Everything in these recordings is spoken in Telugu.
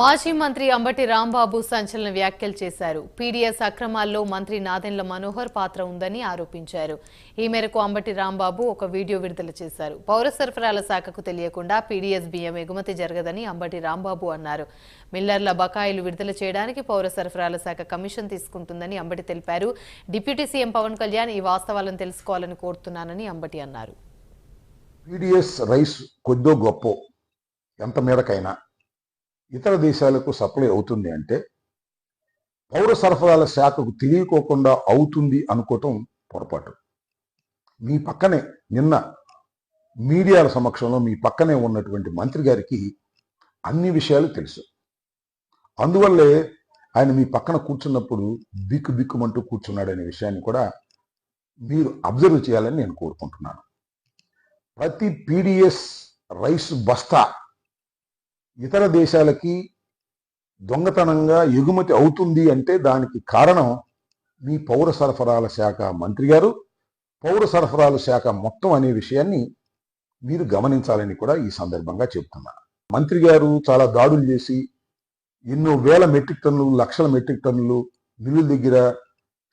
మాజీ మంత్రి అంబటి రాంబాబు సంచలన వ్యాఖ్యలు చేశారు. పీడీఎస్ అక్రమాల్లో మంత్రి నాదెండ్ల మనోహర్ పాత్ర ఉందని ఆరోపించారు. ఈ మేరకు అంబటి రాంబాబు ఒక వీడియో విడుదల చేశారు. పౌర సరఫరాల శాఖకు తెలియకుండా పీడీఎస్ బియ్యం ఎగుమతి జరగదని అంబటి రాంబాబు అన్నారు. మిల్లర్ల బకాయిలు విడుదల చేయడానికి పౌర సరఫరాల శాఖ కమిషన్ తీసుకుంటుందని అంబటి తెలిపారు. డిప్యూటీ సీఎం పవన్ కళ్యాణ్ ఈ వాస్తవాలను తెలుసుకోవాలని కోరుతున్నానని అంబటి అన్నారు. పీడిఎస్ రైస్ కొద్దో గొప్ప? ఎంత మేరకైనా ఇతర దేశాలకు సప్లై అవుతుంది అంటే పౌర సరఫరాల శాఖకు తెలియకోకుండా అవుతుంది అనుకోవటం పొరపాటు. మీ పక్కనే నిన్న మీడియాల సమక్షంలో మీ పక్కనే ఉన్నటువంటి మంత్రి గారికి అన్ని విషయాలు తెలుసు. అందువల్లే ఆయన మీ పక్కన కూర్చున్నప్పుడు బిక్కు బిక్కుమంటూ కూర్చున్నాడనే విషయాన్ని కూడా మీరు అబ్జర్వ్ చేయాలని నేను కోరుకుంటున్నాను. ప్రతి పీడిఎస్ రైస్ బస్తా ఇతర దేశాలకి దొంగతనంగా ఎగుమతి అవుతుంది అంటే దానికి కారణం మీ పౌర సరఫరాల శాఖ మంత్రి గారు. పౌర సరఫరాల శాఖ మొత్తం అనే విషయాన్ని మీరు గమనించాలని కూడా ఈ సందర్భంగా చెప్తున్నా. మంత్రి గారు చాలా దాడులు చేసి ఎన్నో వేల మెట్రిక్ టన్నులు లక్షల మెట్రిక్ టన్నులు మిల్లుల దగ్గర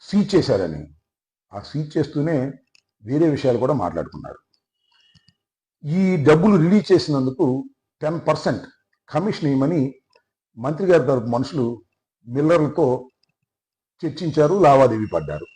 సీజ్ చేశారని. ఆ సీజ్ చేస్తూనే వేరే విషయాలు కూడా మాట్లాడుకున్నారు. ఈ డబ్బులు రిలీజ్ చేసినందుకు టెన్ పర్సెంట్ కమిషన్ ఇవ్వమని మంత్రి గారి తరపు మనుషులు మిల్లర్లతో చర్చించారు లావాదేవీ పడ్డారు.